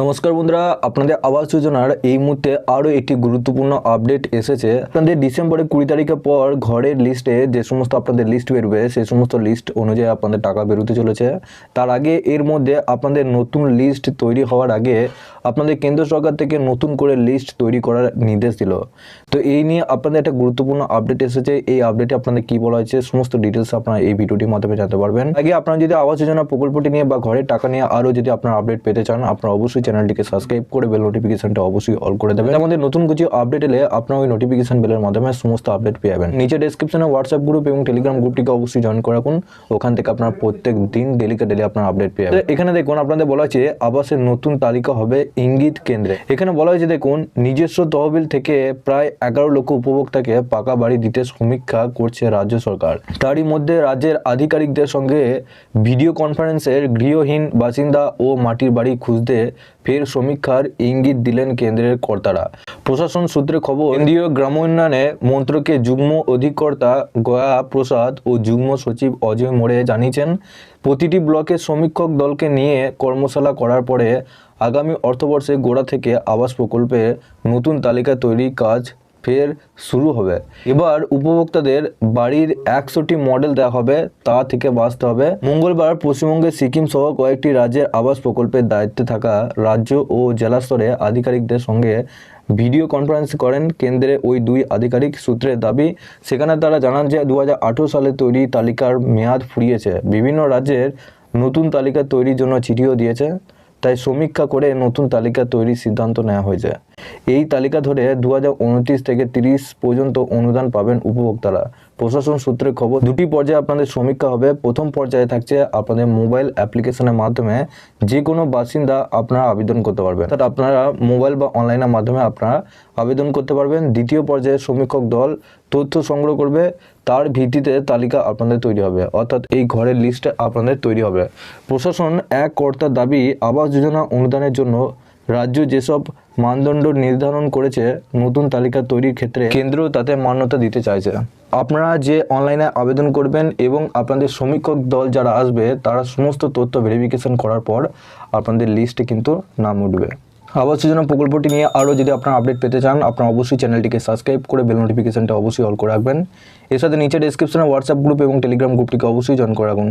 নমস্কার বন্ধুরা, আপনাদের আবাস যোজনার এই মুহূর্তে আরও একটি গুরুত্বপূর্ণ আপডেট এসেছে। আপনাদের ডিসেম্বরের কুড়ি তারিখের পর ঘরের লিস্টে যে সমস্ত আপনাদের লিস্ট বেরোবে সেই সমস্ত লিস্ট অনুযায়ী আপনাদের টাকা বেরোতে চলেছে। তার আগে এর মধ্যে আপনাদের নতুন লিস্ট তৈরি হওয়ার আগে আপনাদের কেন্দ্র সরকার থেকে নতুন করে লিস্ট তৈরি করার নির্দেশ দিল। তো এই নিয়ে আপনাদের একটা গুরুত্বপূর্ণ আপডেট এসেছে। এই আপডেটে আপনাদের কি বলা হয়েছে, সমস্ত ডিটেলস আপনারা এই ভিডিওটির মাধ্যমে জানতে পারবেন। আগে আপনারা যদি আবাস যোজনা প্রকল্পটি নিয়ে বা ঘরের টাকা নিয়ে আরও যদি আপনারা আপডেট পেতে চান, আপনারা অবশ্যই চ্যানেলটিকে সাবস্ক্রাইব করে বেল নোটিফিকেশনটা অবশ্যই অল করে দেবেন। আমাদের নতুন কিছু আপডেট এলে আপনারা ওই নোটিফিকেশন বেলের মাধ্যমে সমস্ত আপডেট পেয়ে যাবেন। নিচে ডেসক্রিপশনে হোয়াটসঅ্যাপ গ্রুপ এবং টেলিগ্রাম গ্রুপটিকে অবশ্যই জয়েন করে রাখুন। ওখান থেকে আপনারা প্রত্যেক দিন ডেলিকে ডেলি আপনার আপডেট পেয়ে যাবেন। এখানে দেখুন, আপনাদের বলা হয়েছে আবাসের নতুন তালিকা হবে ইঙ্গিত কেন্দ্রে। এখানে বলা হয়েছে, দেখুন, নিজস্ব তহবিল থেকে প্রায় এগারো লক্ষ উপভোক্তাকে পাকা বাড়ি দিতে সমীক্ষা করছে রাজ্য সরকার। তারই মধ্যে রাজ্যের আধিকারিকদের সঙ্গে ভিডিও কনফারেন্সের গৃহহীন বাসিন্দা ও মাটির বাড়ি খুঁজতে ফের সমীক্ষার ইঙ্গিত দিলেন কেন্দ্রের কর্তারা। প্রশাসন সূত্রে খবর, কেন্দ্রীয় গ্রাম উন্নয়নে মন্ত্রকে যুগ্ম অধিকর্তা গয়া প্রসাদ ও যুগ্ম সচিব অজয় মোড়ে জানিয়েছেন, প্রতিটি ব্লকের সমীক্ষক দলকে নিয়ে কর্মশালা করার পরে আগামী অর্থবর্ষে গোড়া থেকে আবাস প্রকল্পে নতুন তালিকা তৈরির কাজ ফের শুরু হবে। এবার উপভোক্তাদের বাড়ির একশোটি মডেল দেওয়া হবে, তা থেকে বাঁচতে হবে। মঙ্গলবার পশ্চিমবঙ্গের সিকিম সহ কয়েকটি রাজ্যের আবাস প্রকল্পের দায়িত্বে থাকা রাজ্য ও জেলা স্তরে আধিকারিকদের সঙ্গে ভিডিও কনফারেন্স করেন কেন্দ্রে ওই দুই আধিকারিক সূত্রের দাবি, সেখানে তারা জানান যে দু হাজার আঠেরো সালে তৈরি তালিকার মেয়াদ ফুরিয়েছে। বিভিন্ন রাজ্যের নতুন তালিকা তৈরির জন্য চিঠিও দিয়েছে। তাই সমীক্ষা করে নতুন তালিকা তৈরির সিদ্ধান্ত নেওয়া হয়েছে এই তালিকা ধরে দু হাজার উনত্রিশ থেকে তিরিশ পর্যন্ত অনুদান পাবেন উপভোক্তারা। প্রশাসন সূত্রে খবর, দুটি পর্যায়ে আপনাদের সমীক্ষা হবে। প্রথম পর্যায়ে থাকছে আপনাদের মোবাইল অ্যাপ্লিকেশনের মাধ্যমে যে কোনো বাসিন্দা আপনারা আবেদন করতে পারবেন। অর্থাৎ আপনারা মোবাইল বা অনলাইনের মাধ্যমে আপনারা আবেদন করতে পারবেন। দ্বিতীয় পর্যায়ে সমীক্ষক দল তথ্য সংগ্রহ করবে। তার ভিত্তিতে তালিকা আপনাদের তৈরি হবে। অর্থাৎ এই ঘরের লিস্ট আপনাদের তৈরি হবে। প্রশাসন এক কর্তার দাবি, আবাস যোজনা অনুদানের জন্য রাজ্য যেসব মানদণ্ড নির্ধারণ করেছে, নতুন তালিকা তৈরির ক্ষেত্রে কেন্দ্র তাতে মান্যতা দিতে চাইছে। আপনারা যে অনলাইনে আবেদন করবেন এবং আপনাদের সমীক্ষক দল যারা আসবে, তারা সমস্ত তথ্য ভেরিফিকেশন করার পর আপনাদের লিস্টে কিন্তু নাম উঠবে। আবাস যোজনা প্রকল্পটি নিয়ে আরও যদি আপনারা আপডেট পেতে চান, আপনারা অবশ্যই চ্যানেলটিকে সাবস্ক্রাইব করে বেল নোটিফিকেশনটা অবশ্যই অল করে রাখবেন। এর সাথে নিচে ডেসক্রিপশনে হোয়াটসঅ্যাপ গ্রুপ এবং টেলিগ্রাম গ্রুপটিকে অবশ্যই জয়েন করে রাখুন।